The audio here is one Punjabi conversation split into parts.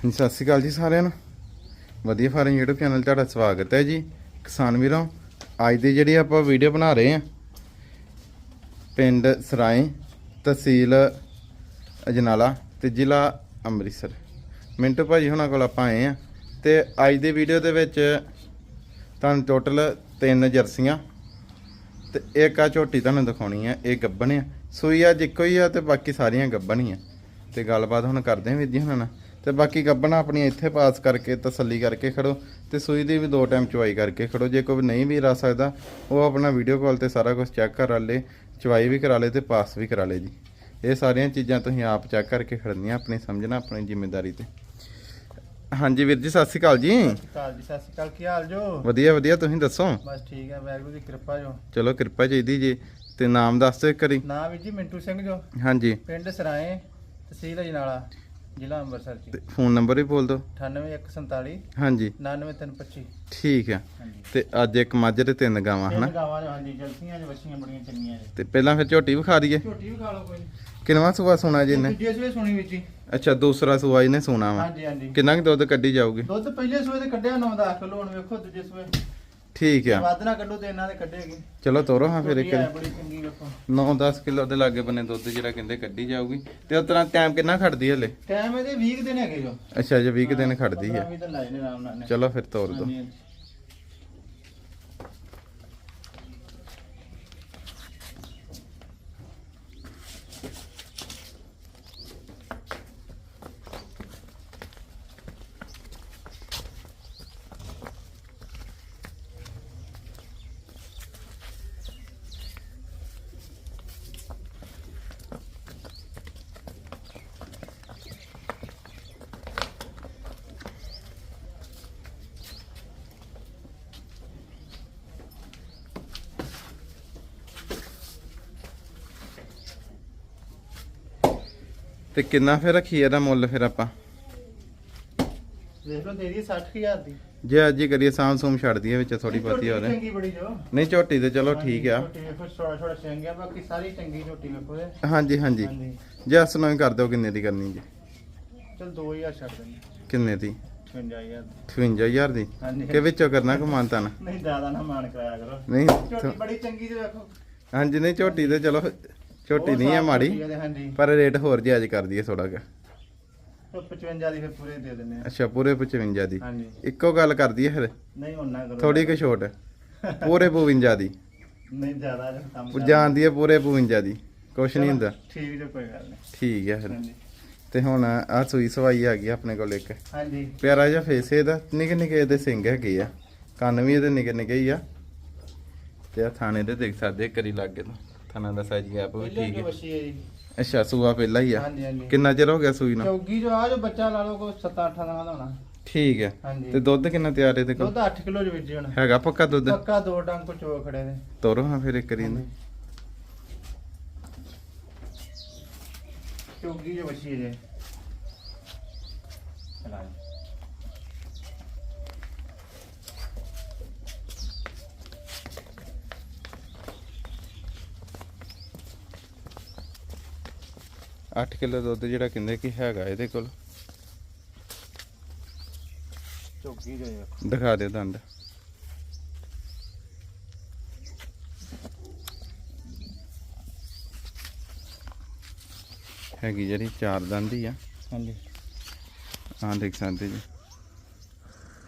ਹਾਂਜੀ, ਸਤਿ ਸ਼੍ਰੀ ਅਕਾਲ ਜੀ ਸਾਰਿਆਂ ਨੂੰ। ਵਧੀਆ ਫਾਰਮ YouTube ਚੈਨਲ ਤੁਹਾਡਾ ਸਵਾਗਤ ਹੈ ਜੀ। ਕਿਸਾਨ ਵੀਰੋ, ਅੱਜ ਦੀ ਜਿਹੜੀ ਆਪਾਂ ਵੀਡੀਓ ਬਣਾ ਰਹੇ ਹਾਂ, ਪਿੰਡ ਸਰਾਏ ਤਹਿਸੀਲ ਅਜਨਾਲਾ ਤੇ ਜ਼ਿਲ੍ਹਾ ਅੰਮ੍ਰਿਤਸਰ। ਮਿੰਟੂ ਭਾਜੀ ਹੁਣਾਂ ਕੋਲ ਆਪਾਂ ਆਏ ਆ ਤੇ ਅੱਜ ਦੀ ਵੀਡੀਓ ਦੇ ਵਿੱਚ ਤੁਹਾਨੂੰ ਟੋਟਲ ਤਿੰਨ ਜਰਸੀਆਂ ਤੇ ਇੱਕ ਆ ਝੋਟੀ ਤੁਹਾਨੂੰ ਦਿਖਾਉਣੀ ਆ ਇਹ ਗੱਬਣ ਆ। ਸੂਈ ਅੱਜ ਇੱਕੋ ਹੀ ਆ ਤੇ ਬਾਕੀ ਸਾਰੀਆਂ ਗੱਬਣ ਹੀ ਆ। ਤੇ ਗੱਲਬਾਤ ਹੁਣ ਕਰਦੇ ਆ ਵੀਰ ਜੀ ਹੁਣਾਂ ਨਾਲ। ਤੇ ਬਾਕੀ ਗੱਬਣ ਆਪਣੀਆਂ ਇੱਥੇ ਪਾਸ ਕਰਕੇ ਤਸੱਲੀ ਕਰਕੇ ਖੜੋ ਤੇ ਸੂਈ ਦੀ ਵੀ ਦੋ ਟਾਈਮ ਚੁਆਈ ਕਰਕੇ ਖੜੋ। ਜੇ ਕੋਈ ਨਹੀਂ ਵੀ ਰਾ ਸਕਦਾ ਉਹ ਆਪਣਾ ਵੀਡੀਓ ਕਾਲ ਤੇ ਸਾਰਾ ਕੁਝ ਚੈੱਕ ਕਰਾ ਲੇ ਚੁਆਈ ਵੀ ਕਰਾ ਲੇ ਤੇ ਪਾਸ ਵੀ ਕਰਾ ਲੇ ਜੀ। ਇਹ ਸਾਰੀਆਂ ਚੀਜ਼ਾਂ ਤੁਸੀਂ ਆਪ ਚੈੱਕ ਕਰਕੇ ਖੜਨੀਆਂ ਆਪਣੀ ਸਮਝਣਾ ਆਪਣੀ ਜ਼ਿੰਮੇਵਾਰੀ ਤੇ। ਹਾਂਜੀ ਵੀਰ ਜੀ ਸਤਿ ਸ਼੍ਰੀ ਅਕਾਲ ਜੀ। ਕਾਲ ਜੀ ਸਤਿ ਸ਼੍ਰੀ ਅਕਾਲ ਕੀ ਹਾਲ ਜੋ? ਵਧੀਆ ਵਧੀਆ ਤੁਸੀਂ ਦੱਸੋ? ਬਸ ਠੀਕ ਹੈ ਵਾਹਿਗੁਰੂ ਦੀ ਕਿਰਪਾ ਜੋ। ਚਲੋ ਕਿਰਪਾ ਚਾਹੀਦੀ ਜੀ। ਤੇ ਨਾਮ ਦੱਸ ਦਿਓ ਇੱਕ ਵਾਰੀ। ਨਾਮ ਵੀ ਜੀ ਮਿੰਟੂ ਸਿੰਘ ਜੋ। ਹਾਂਜੀ। ਪਿੰਡ ਸਰਾਏ ਤਹਿਸੀਲ ਅਜਨਾਲਾ। ਜ਼ਿਲ੍ਹਾ ਅੰਮ੍ਰਿਤਸਰ ਜੀ। ਤੇ ਫੋਨ ਨੰਬਰ ਵੀ ਬੋਲ ਦਿਓ। 98147 ਹਾਂਜੀ। 99325 ਠੀਕ ਆ। ਹਾਂਜੀ। ਤੇ ਅੱਜ ਇੱਕ ਮੱਝ ਤੇ ਤਿੰਨ ਗਾਵਾਂ ਹਨਾ? ਗਾਵਾਂ ਹਾਂਜੀ ਜਲਸੀਆਂ ਜੋ ਵੱਛੀਆਂ ਬੜੀਆਂ ਚੰਗੀਆਂ ਜੀ। ਤੇ ਪਹਿਲਾਂ ਫਿਰ ਝੋਟੀ ਵਿਖਾ ਦਈਏ ਝੋਟੀ ਵੀ ਖਾ ਲਓ ਕੋਈ। ਕਿੰਨਵਾਂ ਸੂਆ ਸੋਣਾ ਜੀ ਨੇ ਦੂਜੇ ਸੂਏ ਸੁਣੀ ਵਿੱਚ ਜੀ ਅੱਛਾ ਦੂਸਰਾ ਸੂਆ ਇਹਨੇ ਸੋਣਾ ਵਾ। ਹਾਂਜੀ ਹਾਂਜੀ। ਕਿੰਨਾ ਕੁ ਦੁੱਧ ਕੱਢੀ ਜਾਊਗੀ? ਦੁੱਧ ਪਹਿਲੇ ਸੂਏ ਤੇ ਕੱਢਿਆ 9-10 ਕਿਲੋ ਹੁਣ ਵੇਖੋ ਦੂਜੇ ਸੂਏ। ਠੀਕ ਆ। ਵੱਧ ਨਾ ਕੱਢੋ ਤੇ ਇਹਨਾਂ ਦੇ ਕੱਢੇਗੀ ਚਲੋ ਤੋਰੋ ਹਾਂ ਫਿਰ ਇੱਕ ਬੜੀ ਚੰਗੀ ਵੇਖੋ 9-10 ਕਿਲੋ ਦੇ ਲਾਗੇ ਬੰਨੇ ਦੁੱਧ ਜਿਹੜਾ ਕਹਿੰਦੇ ਕੱਢੀ ਜਾਊਗੀ। ਤੇ ਉਸ ਤਰ੍ਹਾਂ ਟਾਈਮ ਕਿੰਨਾ ਖੜਦੀ ਹਲੇ? ਟਾਈਮ ਇਹਦੇ 20 ਕੁ ਦਿਨ ਹੈਗੇ ਜੋ। ਅੱਛਾ ਜੇ 20 ਕੁ ਦਿਨ ਖੜਦੀ ਆ। 20 ਦਿਨ ਲਾਏ ਨੇ ਆਰਾਮ ਨਾਲ ਨੇ ਚਲੋ ਫਿਰ ਤੋਰ ਦੋ। ਤੇ ਕਿੰਨਾ ਫਿਰ ਰੱਖੀ ਇਹਦਾ ਮੁੱਲ ਫਿਰ ਆਪਾਂ? ਦੇਖ ਲਓ ਤੇਰੀ 60000 ਦੀ। ਜੇ ਅੱਜ ਹੀ ਕਰੀਏ ਸਾਮ ਸੂਮ ਛੱਡ ਦਈਏ ਵਿੱਚ ਥੋੜੀ ਬਹੁਤੀ ਹੋਰ। ਹੈ ਚੰਗੀ ਬੜੀ ਜੋ। ਨਹੀਂ ਝੋਟੀ ਤੇ ਚਲੋ ਠੀਕ ਆ। ਝੋਟੀ ਵੇਖੋ ਛੋਟਾ ਛੋਟਾ ਸਿੰਘ ਆ ਬਾਕੀ ਸਾਰੀ ਚੰਗੀ ਝੋਟੀ ਵੇਖੋ ਇਹ। ਹਾਂਜੀ ਹਾਂਜੀ। ਹਾਂਜੀ। ਜੈਸ ਨੂੰ ਹੀ ਕਰ ਦਿਓ ਕਿੰਨੇ ਦੀ ਕਰਨੀ ਜੀ? ਚਲ 2000 ਛੱਡ ਦਿੰਦੇ। ਕਿੰਨੇ ਦੀ? 55000 58000 ਦੀ। ਹਾਂਜੀ। ਕਿ ਵਿੱਚੋਂ ਕਰਨਾ ਕਮਾਨਤਾ ਨਾ ਨਹੀਂ ਜ਼ਿਆਦਾ ਨਾ ਮਾਨ ਕਰਾਇਆ ਕਰੋ। ਨਹੀਂ ਝੋਟੀ ਬੜੀ ਚੰਗੀ ਜੀ ਵੇਖੋ। ਹਾਂਜੀ ਨਹੀਂ ਝੋਟੀ ਤੇ ਚਲੋ ਝੋਟੀ ਉਹ ਨਹੀਂ ਆ ਸਾਫ਼ ਮਾੜੀ ਹਾਂਜੀ। ਪਰ ਰੇਟ ਹੋਰ ਜਾਇਜ਼ ਕਰ ਦਈਏ ਥੋੜਾ ਜਿਹਾ ਉਹ 55 ਦੀ ਫਿਰ ਪੂਰੇ ਦੇ ਦਿੰਦੇ ਆ। ਅੱਛਾ ਪੂਰੇ 55 ਦੀ। ਹਾਂਜੀ। ਇੱਕੋ ਗੱਲ ਕਰ ਦਈਏ ਫਿਰ? ਨਹੀਂ ਉਹਨਾਂ ਕਰੋ। ਥੋੜੀ ਕੁ ਛੋਟ। ਪੂਰੇ 52 ਦੀ। ਨਹੀਂ ਜ਼ਿਆਦਾ ਜੋ ਕੰਮ ਜਾਣਦੀ ਹੈ ਪੂਰੇ 52 ਦੀ। ਕੁਛ ਨਹੀਂ ਹੁੰਦਾ। ਠੀਕ ਜੋ ਕੋਈ ਗੱਲ ਨਹੀਂ। ਠੀਕ ਹੈ ਫਿਰ। ਹਾਂਜੀ। ਤੇ ਹੁਣ ਆ ਸੂਈ ਸਵਾਈ ਆ ਗਈ ਆਪਣੇ ਕੋਲ ਇੱਕ। ਹਾਂਜੀ। ਪਿਆਰਾ ਜਿਹਾ ਫੇਸ ਇਹਦਾ ਨਿੱਕੇ ਨਿੱਕੇ ਇਹਦੇ ਸਿੰਘ ਹੈਗੇ ਆ। ਕੰਨ ਵੀ ਇਹਦੇ ਨਿੱਕੇ ਨਿੱਕੇ ਹੀ ਆ। ਤੇ ਆ ਥਾਣੇ ਦੇ ਦੇਖ ਸਕਦੇ ਕਰੀ ਲੱਗੇ ਤੋਂ। ਥਾਣਾ ਦਾ ਸਾਈਜ਼ ਗੈਪ ਵੀ ਪਹਿਲੇ ਠੀਕ ਜੋ ਹੈ। ਹੈ ਜੀ। ਅੱਛਾ ਸੂਆ ਪਹਿਲਾਂ ਹੀ ਆ। ਹਾਂਜੀ ਹਾਂਜੀ। ਕਿੰਨਾ ਚਿਰ ਹੋ ਗਿਆ ਸੂਈ ਨੂੰ? ਚੌਗੀ ਜੋ ਆ ਜੋ ਬੱਚਾ ਲਾ ਲਓ ਕੋ 7-8 ਦਿਨਾਂ ਦਾ ਹੋਣਾ। ਠੀਕ ਹੈ। ਹਾਂਜੀ। ਤੇ ਦੁੱਧ ਕਿੰਨਾ ਤਿਆਰ ਇਹਦੇ ਕੋਲ? ਦੁੱਧ 8 ਕਿਲੋ ਦੇ ਵਿੱਚ ਹੁਣ। ਹੈਗਾ ਪੱਕਾ ਦੁੱਧ? ਪੱਕਾ ਦੋ ਡੰਗ ਕੋ ਚੋ ਖੜੇ ਨੇ। ਤੋਰੋ ਹਾਂ ਫਿਰ ਇੱਕ ਰੀ ਨੂੰ ਚੌਗੀ ਜੋ ਵਸੀ ਜੇ। ਅੱਠ ਕਿਲੋ ਦੁੱਧ ਜਿਹੜਾ ਕਹਿੰਦੇ ਕਿ ਹੈਗਾ ਇਹਦੇ ਕੋਲ। ਦਿਖਾ ਦੇ ਦੰਦ। ਹੈਗੀ ਜਿਹੜੀ ਚਾਰ ਦੰਦ ਹੀ ਆ। ਹਾਂਜੀ। ਹਾਂ ਦੇਖ ਸਕਦੇ ਜੀ।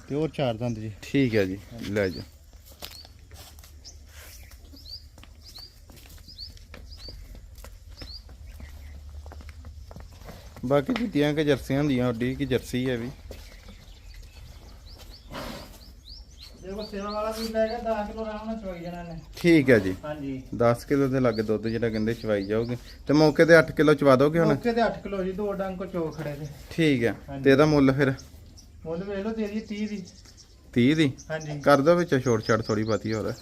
ਪਿਓਰ ਚਾਰ ਦੰਦ ਜੀ। ਠੀਕ ਹੈ ਜੀ ਲੈ ਜਾ ਬਾਕੀ ਜਿੱਤੀਆਂ ਕਿ ਜਰਸੀਆਂ ਹੁੰਦੀਆਂ ਓਡੀ ਕਿ ਜਰਸੀ ਹੈ ਵੀ। ਦੇਖੋ ਸੇਵਾ ਵਾਲਾ ਵੀ ਲੈ ਗਿਆ 10 ਕਿਲੋ ਆਰਾਮ ਨਾਲ ਚੋਈ ਜਾਣਾ ਨੇ ਠੀਕ ਹੈ ਜੀ। ਹਾਂਜੀ। 10 ਕਿਲੋ ਦੇ ਲੱਗੇ ਦੁੱਧ ਜਿਹੜਾ ਕਹਿੰਦੇ ਚਵਾਈ ਜਾਓਗੇ ਤੇ ਮੌਕੇ ਤੇ 8 ਕਿਲੋ ਚਵਾ ਦੋਗੇ ਹੁਣ? ਓਕੇ ਤੇ 8 ਕਿਲੋ ਜੀ ਦੋ ਡੰਗ ਕੋ ਚੋ ਖੜੇ ਤੇ ਠੀਕ ਹੈ। ਤੇ ਇਹਦਾ ਮੁੱਲ ਫਿਰ? ਮੁੱਲ ਵੇਖ ਲਓ ਤੇਰੀ 30 ਦੀ। 30 ਦੀ? ਹਾਂਜੀ। ਕਰ ਦੋ ਵਿੱਚ ਛੋਟ ਛਾਟ ਥੋੜੀ ਬਾਤੀ ਹੋਰ।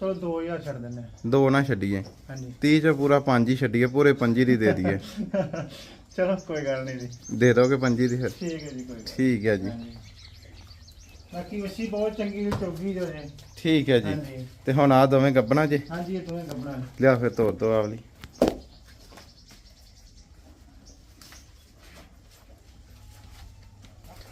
ਚਲੋ 2000 ਛੱਡ ਹਾਂ। ਦੋ ਨਾ ਛੱਡੀਏ। ਹਾਂਜੀ। 30 ਚ ਪੂਰਾ 5 ਹੀ ਛੱਡੀਏ ਪੂਰੇ 5 ਦੀ ਦੇ ਦਈਏ। ਚਲੋ ਕੋਈ ਗੱਲ ਨਹੀਂ ਜੀ। ਦੇ ਦੋਗੇ 5 ਦੀ ਫਿਰ? ਠੀਕ ਹੈ ਜੀ ਕੋਈ ਗੱਲ ਠੀਕ ਹੈ ਜੀ। ਹਾਂਜੀ। ਬਾਕੀ ਵਸੀ ਬਹੁਤ ਚੰਗੀ ਚੌਗੀ ਜੋ ਹੈ ਠੀਕ ਹੈ ਜੀ। ਹਾਂਜੀ। ਤੇ ਹੁਣ ਆ ਦੋਵੇਂ ਗੱਬਣਾ ਜੇ? ਹਾਂਜੀ ਇਹ ਦੋਵੇਂ ਗੱਬਣਾ ਨੇ। ਲਿਆ ਫਿਰ ਤੋਰ ਦੋ ਆਵਲੀ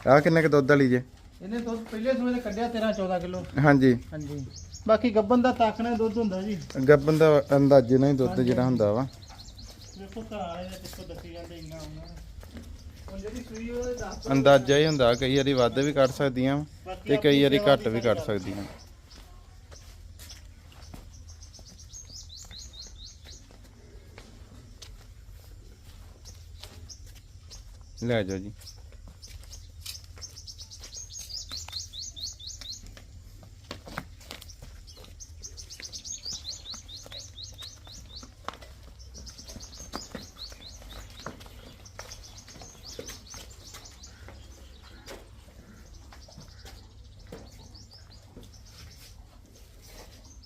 ਆ ਕਿੰਨੇ ਕ ਦੁੱਧ ਵਾਲੀ ਜੇ? ਇਹਨੇ ਦੁੱਧ ਪਹਿਲੇ ਸੂਏ ਤੇ ਕੱਢਿਆ 13 14 ਕਿਲੋ। ਹਾਂਜੀ। ਹਾਂਜੀ। ਬਾਕੀ ਗੱਬਨ ਦਾ ਤਾਕਣਾ ਦੁੱਧ ਹੁੰਦਾ ਜੀ। ਗੱਬਨ ਦਾ ਅੰਦਾਜ਼ੇ ਨਾਲ ਹੀ ਦੁੱਧ ਜਿਹੜਾ ਹੁੰਦਾ ਵਾ। ਦੇਖੋ ਘਰ ਵਾਲੇ ਨੇ ਕਿੱਥੋਂ ਦੱਸੀ ਜਾਂਦੇ ਇੰਨਾ ਉਹਨਾਂ ਹੁਣ ਜਿਹੜੀ ਸੂਈ ਉਹਦੇ ਦੱਸ ਅੰਦਾਜ਼ਾ ਹੀ ਹੁੰਦਾ ਕਈ ਵਾਰੀ ਵੱਧ ਵੀ ਕੱਢ ਸਕਦੀਆਂ ਵਾਂ ਤੇ ਕਈ ਵਾਰੀ ਘੱਟ ਵੀ ਕੱਢ ਸਕਦੀਆਂ ਲੈ ਜਾਓ ਜੀ।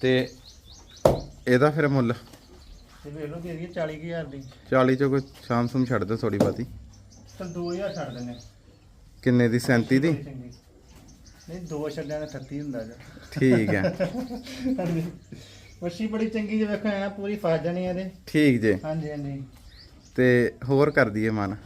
ਤੇ ਇਹਦਾ ਫਿਰ ਮੁੱਲ? ਤੇ ਵੇਖ ਲਓ ਦੇ ਦਈਏ 40000 ਦੀ। 40 ਚੋਂ ਕੋਈ ਸ਼ਾਮ ਸੁਮ ਛੱਡ ਦਿਓ ਥੋੜੀ ਬਾਤੀ ਚਲ 2000 ਛੱਡ ਦਿੰਨੇ ਕਿੰਨੇ ਦੀ? 37 ਦੀ? ਚੰਗੀ। ਨਹੀਂ ਦੋ ਛੱਡਿਆਂ ਦਾ 38 ਹੁੰਦਾ ਜੀ ਠੀਕ ਹੈ। ਹਾਂਜੀ। ਵੱਛੀ ਬੜੀ ਚੰਗੀ ਜੇ ਵੇਖੋ ਐ ਪੂਰੀ ਫਸ ਜਾਣੀ ਇਹਦੇ। ਠੀਕ ਜੇ। ਹਾਂਜੀ ਹਾਂਜੀ। ਤੇ ਹੋਰ ਕਰ ਦਈਏ ਮਨ?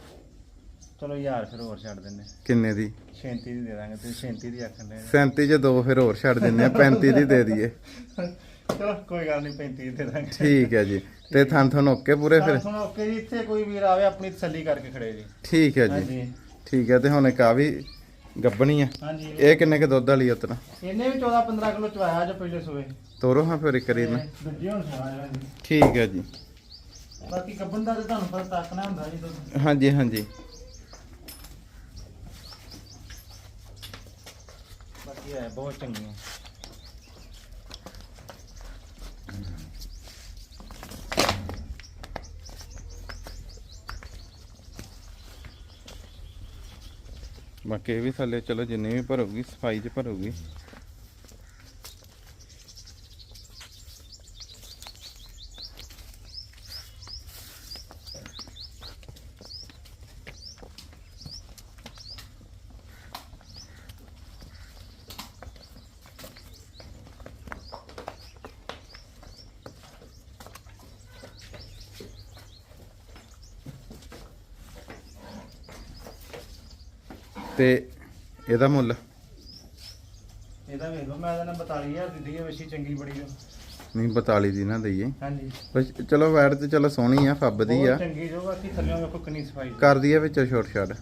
ਚਲੋ ਯਾਰ ਫਿਰ ਹੋਰ ਛੱਡ ਦਿੰਨੇ ਕਿੰਨੇ ਦੀ? 37 ਦੀ ਦੇ ਦਾਂਗੇ ਤੁਸੀਂ 37 ਦੀ ਆਖਣ ਦੇ। 37 ਚ ਦੋ ਫਿਰ ਹੋਰ ਛੱਡ ਦਿੰਨੇ ਆ 35 ਦੀ ਦੇ ਦਈਏ। ਚਲੋ ਕੋਈ ਗੱਲ ਨਹੀਂ 35 ਦੀ ਦੇ ਦਾਂਗੇ। ਠੀਕ ਹੈ ਜੀ। ਤੇ ਥਣ ਥਣ ਓਕੇ ਪੂਰੇ ਫਿਰ? ਸੁਣੋ ਓਕੇ ਜੀ ਇੱਥੇ ਕੋਈ ਵੀਰ ਆਵੇ ਆਪਣੀ ਤਸੱਲੀ ਕਰਕੇ ਖੜੇ ਜੀ। ਠੀਕ ਹੈ ਜੀ। ਠੀਕ ਹੈ ਤੇ ਹੁਣ ਇੱਕ ਆ ਵੀ ਗੱਬਣੀ ਆ। ਇਹ ਕਿੰਨੇ ਕ ਦੁੱਧ ਵਾਲੀ ਉਤਨਾ ਇਹਨੇ ਵੀ 14 15 ਕਿਲੋ ਚਵਾਇਆ ਜੋ ਪਹਿਲੇ ਸੂਏ। ਤੋਰੋ ਹਾਂ ਫਿਰ ਇੱਕ ਵਾਰੀ ਨਾ ਤੇ ਦੂਜੇ ਹੁਣ ਸਵਾਇਆ ਜੀ। ਠੀਕ ਹੈ ਜੀ। ਬਾਕੀ ਗੱਬਨ ਦਾ ਤੁਹਾਨੂੰ ਪਤਾ ਤਾਕਣਾ ਹੁੰਦਾ ਜੀ ਦੁੱਧ। ਹਾਂਜੀ ਹਾਂਜੀ। ਬਾਕੀ ਹੈ ਬਹੁਤ ਚੰਗੀਆਂ ਬਾਕੀ ਇਹ ਵੀ ਥੱਲੇ ਚਲੋ ਜਿੰਨੀ ਵੀ ਭਰੂਗੀ ਸਫ਼ਾਈ ਚ ਭਰੂਗੀ ਤੇ ਇਹਦਾ ਮੁੱਲ? ਇਹਦਾ ਵੇਖ ਲਓ ਮੈਂ ਇਹਦਾ 42000 ਦਿੱਤੀ ਹੈ ਵਸ਼ੀ ਚੰਗੀ ਬੜੀ ਜੋ ਨਹੀਂ 42 ਦੀ ਨਾ ਦਈਏ। ਹਾਂਜੀ। ਚਲੋ ਵੈਟ ਤੇ ਚਲੋ ਸੋਹਣੀ ਆ ਫੱਬਦੀ ਆ ਬਹੁਤ ਚੰਗੀ ਜੋ ਬਾਕੀ ਥੱਲੇ ਵੇਖੋ ਕਿੰਨੀ ਸਫ਼ਾਈ। ਜੋ। ਕਰ ਦਈਏ ਵਿੱਚੋਂ ਛੋਟ ਛੱਡ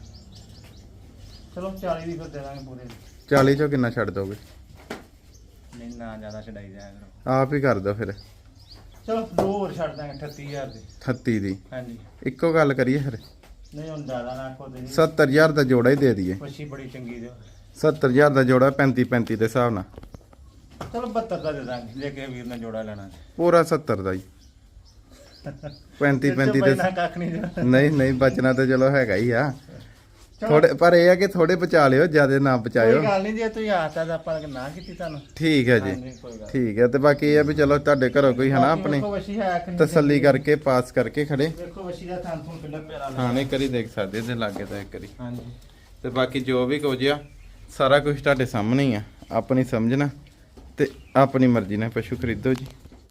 ਚਲੋ 40 ਦੀ ਫਿਰ ਦੇ ਦਾਂਗੇ ਪੂਰੇ। 40 ਚੋਂ ਕਿੰਨਾ ਛੱਡ ਦੋਗੇ? ਨਹੀਂ ਨਾ ਜ਼ਿਆਦਾ ਛਡਾਈ ਜਾਇਆ ਕਰੋ। ਆਪ ਹੀ ਕਰ ਫਿਰ। ਚਲੋ ਦੋ ਹੋਰ ਛੱਡ ਦਾਂਗੇ 38000 ਦੇ। 38 ਦੀ। ਹਾਂਜੀ। ਇੱਕੋ ਗੱਲ ਕਰੀਏ ਫਿਰ। ਨਹੀਂ ਹੁਣ ਜ਼ਿਆਦਾ ਨਾ ਕੋ ਦੇ 70000 ਦਾ ਜੋੜਾ ਹੀ ਦੇ ਦਈਏ। ਬੜੀ ਚੰਗੀ 70000 ਦਾ ਜੋੜਾ 35 35 ਦੇ ਹਿਸਾਬ ਨਾਲ। ਚਲੋ 72 ਦਾ ਦੇ ਦਾਂਗੇ ਜੇ ਕਿਸੇ ਵੀਰ ਨੇ ਜੋੜਾ ਲੈਣਾ। ਪੂਰਾ 70 ਦਾ ਹੀ। 35 ਇਹ 'ਚੋਂ 35 ਬਈ ਨਾ ਦੇ ਕੱਖ ਨਹੀਂ ਨਹੀਂ ਨਹੀਂ ਬਚਣਾ ਤਾਂ ਚਲੋ ਹੈਗਾ ਹੀ ਆ। ਥੋੜੇ ਪਰ ਇਹ ਆ ਕਿ ਥੋੜੇ ਬਚਾ ਲਿਓ ਜ਼ਿਆਦਾ ਨਾ ਬਚਾਇਓ। ਕੋਈ ਗੱਲ ਨਹੀਂ ਜੇ ਤੁਸੀਂ ਆਤਾ ਤਾਂ ਆਪਾਂ ਨਾ ਕੀਤੀ ਤੁਹਾਨੂੰ। ਠੀਕ ਹੈ ਜੀ। ਹਾਂਜੀ ਕੋਈ ਗੱਲ ਠੀਕ ਹੈ ਤੇ ਬਾਕੀ ਇਹ ਆ ਵੀ ਚਲੋ ਤੁਹਾਡੇ ਘਰੋਂ ਕੋਈ ਹਨਾ ਆਪਣੀ ਵੇਖੋ ਵਸ਼ੀ ਹੈ ਕਿ ਨਹੀਂ ਤਸੱਲੀ। ਕਰਕੇ ਪਾਸ ਕਰਕੇ ਖੜੇ। ਵੇਖੋ ਵਸ਼ੀ ਦਾ ਥਾਂ ਥੂੰ ਕਿੰਨਾ ਪਿਆਰਾ ਹਾਂ ਨਹੀਂ ਕਰੀ ਦੇਖ ਸਕਦੇ ਤੇ ਲਾਗੇ ਤਾਂ ਇੱਕ ਵਾਰੀ। ਹਾਂਜੀ। ਤੇ ਬਾਕੀ ਜੋ ਵੀ ਕੁਝ ਆ ਸਾਰਾ ਕੁਝ ਤੁਹਾਡੇ ਸਾਹਮਣੇ ਹੀ ਆ। ਆਪਣੀ ਸਮਝਣਾ ਤੇ ਆਪਣੀ ਮਰਜ਼ੀ ਨਾਲ ਪਸ਼ੂ ਖਰੀਦੋ ਜੀ।